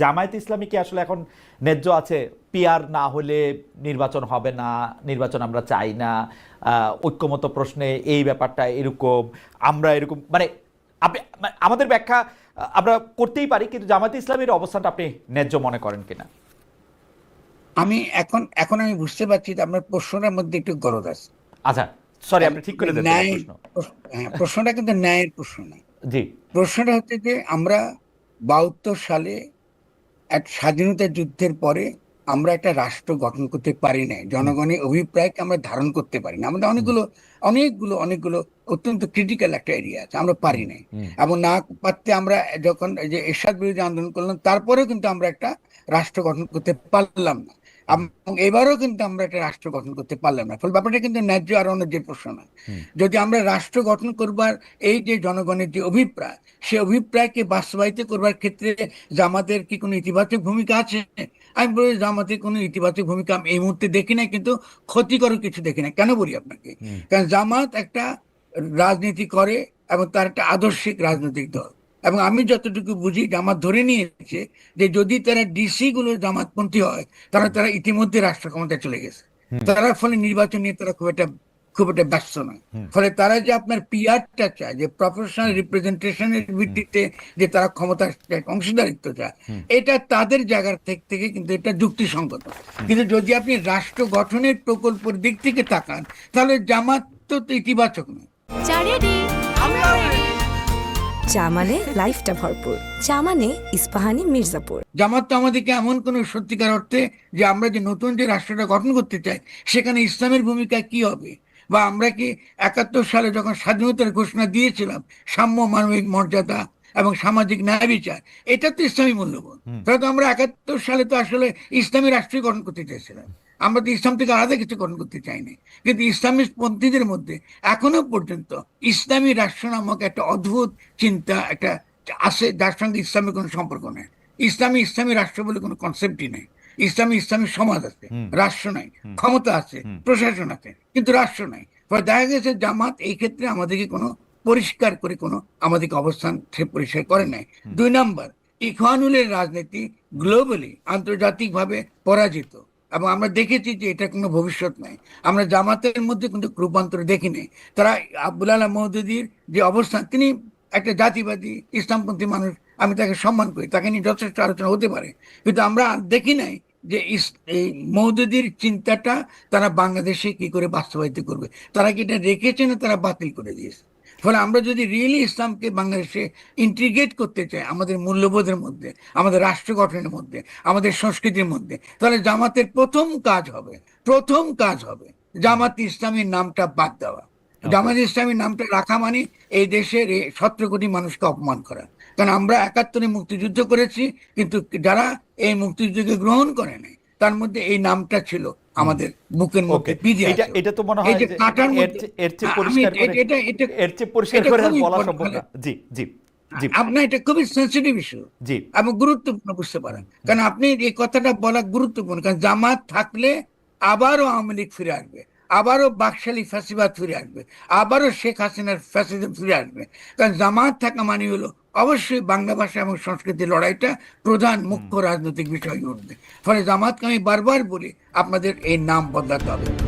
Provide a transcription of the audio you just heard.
জামায়াত ইসলামী কি আসলে এখন ন্যায্য আছে? পিয়ার না হলে নির্বাচন হবে না নির্বাচন আমরা চাই না ঐক্যমত প্রশ্নে এই ব্যাপারটা এরকম আমরা এরকম মানে আপনি মানে আমাদের ব্যাখ্যা আমরা করতেই পারি কিন্তু জামায়াত ইসলামের অবস্থানটা আপনি ন্যায্য মনে করেন কিনা? আমি এখন এখন আমি বুঝতে পারছি যে আপনার প্রশ্নটার মধ্যে একটু গরজ আছে। আচ্ছা সরি আপনি ঠিক করে দেন হ্যাঁ প্রশ্নটা কিন্তু ন্যায়ের প্রশ্ন না। জি। প্রশ্নটা হচ্ছে যে আমরা বাহাত্তর সালে এক স্বাধীনতা যুদ্ধের পরে আমরা একটা রাষ্ট্র গঠন করতে পারি না জনগণের অভিপ্রায়কে আমরা ধারণ করতে পারি না আমাদের অনেকগুলো অনেকগুলো অনেকগুলো অত্যন্ত ক্রিটিক্যাল একটা এরিয়া আছে আমরা পারি না এবং না পারতে আমরা যখন যে এরশাদ বিরোধী আন্দোলন করলাম তারপরেও কিন্তু আমরা একটা রাষ্ট্র গঠন করতে পারলাম না। এবারও কিন্তু আমরা একটা রাষ্ট্র গঠন করতে পারলাম না। ফলে ব্যাপারটা কিন্তু ন্যায্য আর অন্যায্যের প্রশ্ন না যদি আমরা রাষ্ট্র গঠন করবার এই যে জনগণের যে অভিপ্রায় সে অভিপ্রায়কে বাস্তবায়িত করবার ক্ষেত্রে জামাতের কি কোনো ইতিবাচক ভূমিকা আছে? আমি বলি জামাতের কোনো ইতিবাচক ভূমিকা আমি এই মুহূর্তে দেখি না কিন্তু ক্ষতিকর কিছু দেখি না কেন বলি আপনাকে? কারণ জামাত একটা রাজনীতি করে এবং তার একটা আদর্শিক রাজনৈতিক দল। এবং আমি যতটুকু বুঝি জামাত ধরে নিয়েছে যে যদি তারা ডিসি গুলো জামাতপন্থী হয় তাহলে তারা ইতিমধ্যে রাষ্ট্র ক্ষমতায় চলে গেছে। তারা ফলে নির্বাচন নিয়ে তারা খুব একটা খুব একটা ব্যস্ত নয়। ফলে তারা যে আপনার পিআরটা চায় যে প্রফেশনাল রিপ্রেজেন্টেশনের ভিত্তিতে যে তারা ক্ষমতার একটা অংশীদারিত্ব চায় এটা তাদের জায়গার থেকে থেকে কিন্তু এটা যুক্তিসঙ্গত। কিন্তু যদি আপনি রাষ্ট্র গঠনের প্রকল্পের দিক থেকে তাকান তাহলে জামাত তো তো ইতিবাচক নয়। চা মানে লাইফটা ভরপুর। চা মানে ইস্পাহানি মির্জাপুর। জামাত তো আমাদেরকে এমন কোন সত্যিকার অর্থে যে আমরা যে নতুন যে রাষ্ট্রটা গঠন করতে চাই সেখানে ইসলামের ভূমিকা কি হবে? বা আমরা কি একাত্তর সালে যখন স্বাধীনতার ঘোষণা দিয়েছিলাম সাম্য মানবিক মর্যাদা এবং সামাজিক ন্যায় বিচার এটা তো ইসলামী মূল্যবোধ। তাহলে তো আমরা একাত্তর সালে তো আসলে ইসলামী রাষ্ট্রই গঠন করতে চাইছিলাম। আমরা তো ইসলাম থেকে আলাদা কিছু গঠন করতে চাইনি। কিন্তু ইসলামী পন্থীদের মধ্যে এখনও পর্যন্ত ইসলামী রাষ্ট্র নামক একটা অদ্ভুত চিন্তা একটা আছে যার সঙ্গে ইসলামের কোনো সম্পর্ক নেই। ইসলামী ইসলামী রাষ্ট্র বলে কোনো কনসেপ্টই নেই। ইসলামী ইসলামী সমাজ আছে রাষ্ট্র নাই ক্ষমতা আছে প্রশাসন আছে কিন্তু রাষ্ট্র নাই। ফলে দেখা গেছে জামাত এই ক্ষেত্রে আমাদেরকে কোনো পরিষ্কার করে কোনো আমাদেরকে অবস্থান সে পরিষ্কার করে নাই। দুই নাম্বার ইখওয়ানুলের রাজনীতি গ্লোবালি আন্তর্জাতিকভাবে পরাজিত। এবং আমরা দেখেছি যে এটা কোনো ভবিষ্যৎ নাই আমরা জামাতের মধ্যে কিন্তু রূপান্তর দেখি নাই তারা আব্দুল আলাহ মহদুদির যে অবস্থান, তিনি একটা জাতিবাদী, ইসলামপন্থী মানুষ, আমি তাকে সম্মান করি, তাকে নিয়ে যথেষ্ট আলোচনা হতে পারে। কিন্তু আমরা দেখি নাই যে এই মৌদুদির চিন্তাটা তারা বাংলাদেশে কি করে বাস্তবায়িত করবে। তারা কি এটা রেখেছে না তারা বাতিল করে দিয়েছে? ফলে আমরা যদি রিয়েলি ইসলামকে বাংলাদেশে ইন্টিগ্রেট করতে চাই আমাদের মূল্যবোধের মধ্যে আমাদের রাষ্ট্র গঠনের মধ্যে আমাদের সংস্কৃতির মধ্যে তাহলে জামাতের প্রথম কাজ হবে প্রথম কাজ হবে জামাত ইসলামীর নামটা বাদ দেওয়া। জামাত ইসলামীর নামটা রাখা মানে এই দেশের সতেরো কোটি মানুষকে অপমান করা। কারণ আমরা একাত্তরে মুক্তিযুদ্ধ করেছি কিন্তু যারা এই মুক্তিযুদ্ধকে গ্রহণ করে নাই তার মধ্যে এই নামটা ছিল আমাদের বুকের মধ্যে বিধে এটা এটা তো মনে হয় যে কাঁটার এর মধ্যে- এর চেয়ে পরিষ্কার করে এটা- এটা- এটা- এর চেয়ে পরিষ্কার করে বলা সম্ভব না। জি জি জি। আপনার এটা খুবই সেন্সিটিভ ইস্যু জি। এবং গুরুত্বপূর্ণ বুঝতে পারেন। কারণ আপনি এই কথাটা বলা গুরুত্বপূর্ণ। কারণ জামাত থাকলে আবারও আওয়ামী লীগ ফিরে আসবে। আবারও বাকশালী ফ্যাসিবাদ ফিরে আসবে। আবারও শেখ হাসিনার ফ্যাসিজম ফিরে আসবে। কারণ জামাত থাকা মানে হলো অবশ্যই বাংলা ভাষা এবং সংস্কৃতির লড়াইটা প্রধান মুখ্য রাজনৈতিক বিষয় হয়ে উঠবে। ফলে জামাতকে আমি বারবার বলি আপনাদের এই নাম বদলাতে হবে।